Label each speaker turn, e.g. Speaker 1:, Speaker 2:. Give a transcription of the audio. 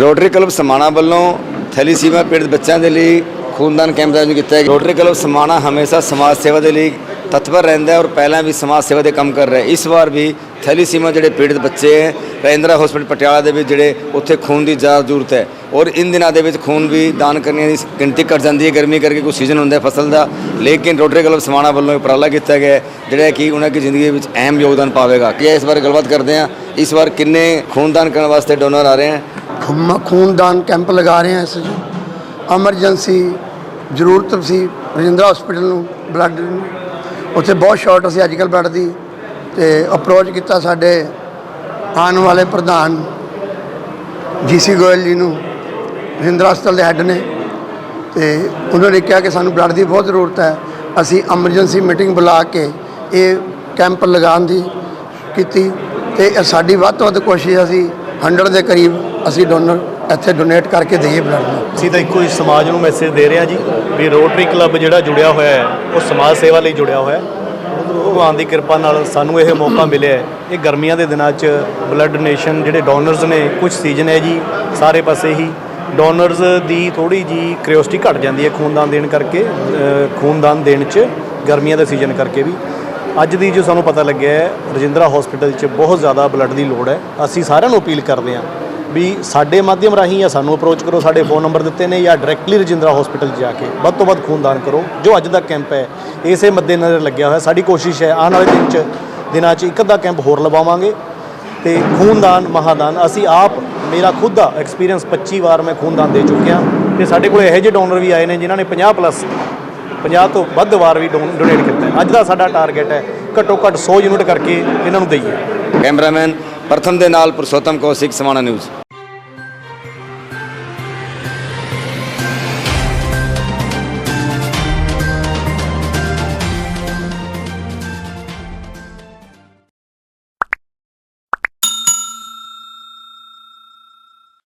Speaker 1: Rotary club Samana ਵੱਲੋਂ ਥੈਲੀਸੀਮਾ ਪੀੜਤ ਬੱਚਿਆਂ ਦੇ ਲਈ ਖੂਨਦਾਨ ਕੈਂਪ ਦਾ ਆਯੋਜਨ ਕੀਤਾ ਹੈ ਰੋਟਰੀ ਕਲੱਬ ਸਮਾਣਾ ਹਮੇਸ਼ਾ ਸਮਾਜ ਸੇਵਾ ਦੇ ਲਈ ਤਤਪਰ ਰਹਿੰਦਾ ਹੈ ਔਰ ਪਹਿਲਾਂ ਵੀ ਸਮਾਜ ਸੇਵਾ ਦੇ ਕੰਮ ਕਰ ਰਿਹਾ ਇਸ ਵਾਰ ਵੀ ਥੈਲੀਸੀਮਾ ਜਿਹੜੇ ਪੀੜਤ ਬੱਚੇ ਹੈ ਰਜਿੰਦਰਾ ਹਸਪੀਟਲ ਪਟਿਆਲਾ ਦੇ ਵਿੱਚ ਜਿਹੜੇ ਉੱਥੇ ਖੂਨ ਦੀ ਜ਼ਿਆਦਾ ਜ਼ਰੂਰਤ ਹੈ ਔਰ ਇਨ ਦਿਨਾਂ ਦੇ ਵਿੱਚ ਖੂਨ ਵੀ ਦਾਨ ਕਰਨੇ ਦੀ ਗਿਣਤੀ ਘਟ ਜਾਂਦੀ ਹੈ। ਗਰਮੀ ਕਰਕੇ ਕੋਈ ਸੀਜ਼ਨ ਹੁੰਦਾ ਫਸਲ ਦਾ। ਲੇਕਿਨ ਰੋਟਰੀ ਕਲੱਬ ਸਮਾਣਾ ਵੱਲੋਂ ਇਹ ਉਪਰਾਲਾ ਕੀਤਾ ਗਿਆ ਜਿਹੜਾ ਕਿ ਉਹਨਾਂ ਦੀ ਜ਼ਿੰਦਗੀ ਵਿੱਚ ਅਹਿਮ ਯੋਗਦਾਨ ਪਾਵੇਗਾ। ਕਿ ਇਸ ਬਾਰੇ ਗੱਲਬਾਤ ਕਰਦੇ ਹਾਂ। ਇਸ ਵਾਰ ਕਿੰਨੇ ਖੂਨਦਾਨ ਕਰਨ ਵਾਸਤੇ ਡੋਨਰ ਆ ਰਹੇ ਹਨ
Speaker 2: ਖੂਨਦਾਨ ਕੈਂਪ ਲਗਾ ਰਹੇ ਹਾਂ ਇਸ ਐਮਰਜੈਂਸੀ ਜ਼ਰੂਰਤ ਸੀ ਰਜਿੰਦਰਾ ਹਸਪੀਟਲ ਨੂੰ ਬਲੱਡ ਉੱਥੇ ਬਹੁਤ ਸ਼ਾਰਟ ਅੱਜ ਅੱਜਕੱਲ ਬਲੱਡ ਦੀ ਤੇ ਅਪਰੋਚ ਕੀਤਾ ਸਾਡੇ ਆਉਣ ਵਾਲੇ ਪ੍ਰਧਾਨ ਜੀ ਸੀ ਗੋਇਲ ਜੀ ਨੂੰ ਰਜਿੰਦਰਾ ਹਸਪਤਾਲ ਦੇ ਹੈੱਡ ਨੇ ਤੇ ਉਹਨਾਂ ਨੇ ਕਿਹਾ ਕਿ ਸਾਨੂੰ ਬਲੱਡ ਦੀ ਬਹੁਤ ਜ਼ਰੂਰਤ ਹੈ ਅਸੀਂ ਐਮਰਜੈਂਸੀ ਮੀਟਿੰਗ ਬੁਲਾ ਕੇ ਇਹ ਕੈਂਪ ਲਗਾਉਣ ਦੀ ਕੀਤੀ ਤੇ ਸਾਡੀ ਵੱਧ ਤੋਂ ਵੱਧ ਕੋਸ਼ਿਸ਼ ਅਸੀਂ 100 ਦੇ ਕਰੀਬ ਅਸੀਂ ਡੋਨਰ ਇੱਥੇ ਡੋਨੇਟ ਕਰਕੇ ਦਈਏ ਬਲੱਡ ਨੂੰ।
Speaker 3: ਅਸੀਂ ਤਾਂ ਇੱਕੋ ਹੀ ਸਮਾਜ ਨੂੰ ਮੈਸੇਜ ਦੇ ਰਹੇ ਹਾਂ ਜੀ ਵੀ ਰੋਟਰੀ ਕਲੱਬ ਜਿਹੜਾ ਜੁੜਿਆ ਹੋਇਆ ਹੈ, ਉਹ ਸਮਾਜ ਸੇਵਾ ਲਈ ਜੁੜਿਆ ਹੋਇਆ ਹੈ। ਭਗਵਾਨ ਦੀ ਕਿਰਪਾ ਨਾਲ ਸਾਨੂੰ ਇਹ ਮੌਕਾ ਮਿਲਿਆ ਹੈ ਇਹ ਗਰਮੀਆਂ ਦੇ ਦਿਨਾਂ 'ਚ ਬਲੱਡ ਡੋਨੇਸ਼ਨ ਜਿਹੜੇ ਡੋਨਰਸ ਨੇ ਕੁਝ ਸੀਜ਼ਨ ਹੈ ਜੀ, ਸਾਰੇ ਪਾਸੇ ਹੀ ਡੋਨਰਸ ਦੀ ਥੋੜੀ ਜੀ ਕਰਿਓਸਿਟੀ ਘਟ ਜਾਂਦੀ ਹੈ ਖੂਨਦਾਨ ਦੇਣ ਕਰਕੇ ਖੂਨਦਾਨ ਦੇਣ 'ਚ ਗਰਮੀਆਂ ਦੇ ਸੀਜ਼ਨ ਕਰਕੇ ਵੀ। ਅੱਜ ਦੀ ਜੋ ਸਾਨੂੰ ਪਤਾ ਲੱਗਿਆ ਹੈ, ਰਜਿੰਦਰਾ ਹਸਪੀਟਲ 'ਚ ਬਹੁਤ ਜ਼ਿਆਦਾ ਬਲੱਡ ਦੀ ਲੋੜ ਹੈ। ਅਸੀਂ ਸਾਰਿਆਂ ਨੂੰ ਅਪੀਲ ਕਰਦੇ ਹਾਂ ਵੀ ਸਾਡੇ ਮਾਧਿਅਮ ਰਾਹੀਂ ਜਾਂ ਸਾਨੂੰ ਅਪਰੋਚ ਕਰੋ, ਸਾਡੇ ਫੋਨ ਨੰਬਰ ਦਿੱਤੇ ਨੇ ਜਾਂ ਡਾਇਰੈਕਟਲੀ ਰਜਿੰਦਰਾ ਹਸਪੀਟਲ ਜਾ ਕੇ ਵੱਧ ਤੋਂ ਵੱਧ ਖੂਨਦਾਨ ਕਰੋ, ਜੋ ਅੱਜ ਦਾ ਕੈਂਪ ਹੈ। ਇਸੇ ਮੱਦੇਨਜ਼ਰ ਲੱਗਿਆ ਹੋਇਆ, ਸਾਡੀ ਕੋਸ਼ਿਸ਼ ਹੈ ਆਉਣ ਵਾਲੇ ਦਿਨ 'ਚ, ਦਿਨਾਂ 'ਚ ਇੱਕ ਅੱਧਾ ਕੈਂਪ ਹੋਰ ਲਵਾਵਾਂਗੇ ਤੇ ਖੂਨਦਾਨ, ਮਹਾਦਾਨ, ਅਸੀਂ ਆਪ, ਮੇਰਾ ਖੁਦ ਦਾ ਐਕਸਪੀਰੀਅੰਸ 25 ਵਾਰ ਮੈਂ ਖੂਨਦਾਨ ਦੇ ਚੁੱਕਿਆ ਤੇ ਸਾਡੇ ਕੋਲ ਇਹੋ ਜਿਹੇ ਡੋਨਰ ਵੀ ਆਏ ਨੇ ਜਿਨ੍ਹਾਂ ਨੇ 50 ਪਲੱਸ 50 ਤੋਂ ਵੱਧ ਵਾਰ ਵੀ ਡੋਨੇਟ ਕੀਤਾ। ਅੱਜ ਦਾ ਸਾਡਾ ਟਾਰਗੇਟ ਹੈ, ਘੱਟੋ ਘੱਟ 100 ਯੂਨਿਟ ਕਰਕੇ ਇਹਨਾਂ ਨੂੰ ਦਈਏ।
Speaker 1: ਕੈਮਰਾਮੈਨ ਪ੍ਰਥਮ ਦੇ ਨਾਲ ਪੁਰਸ਼ੋਤਮ ਕੌਸ਼ਿਕ ਸਮਾਣਾ ਨਿਊਜ਼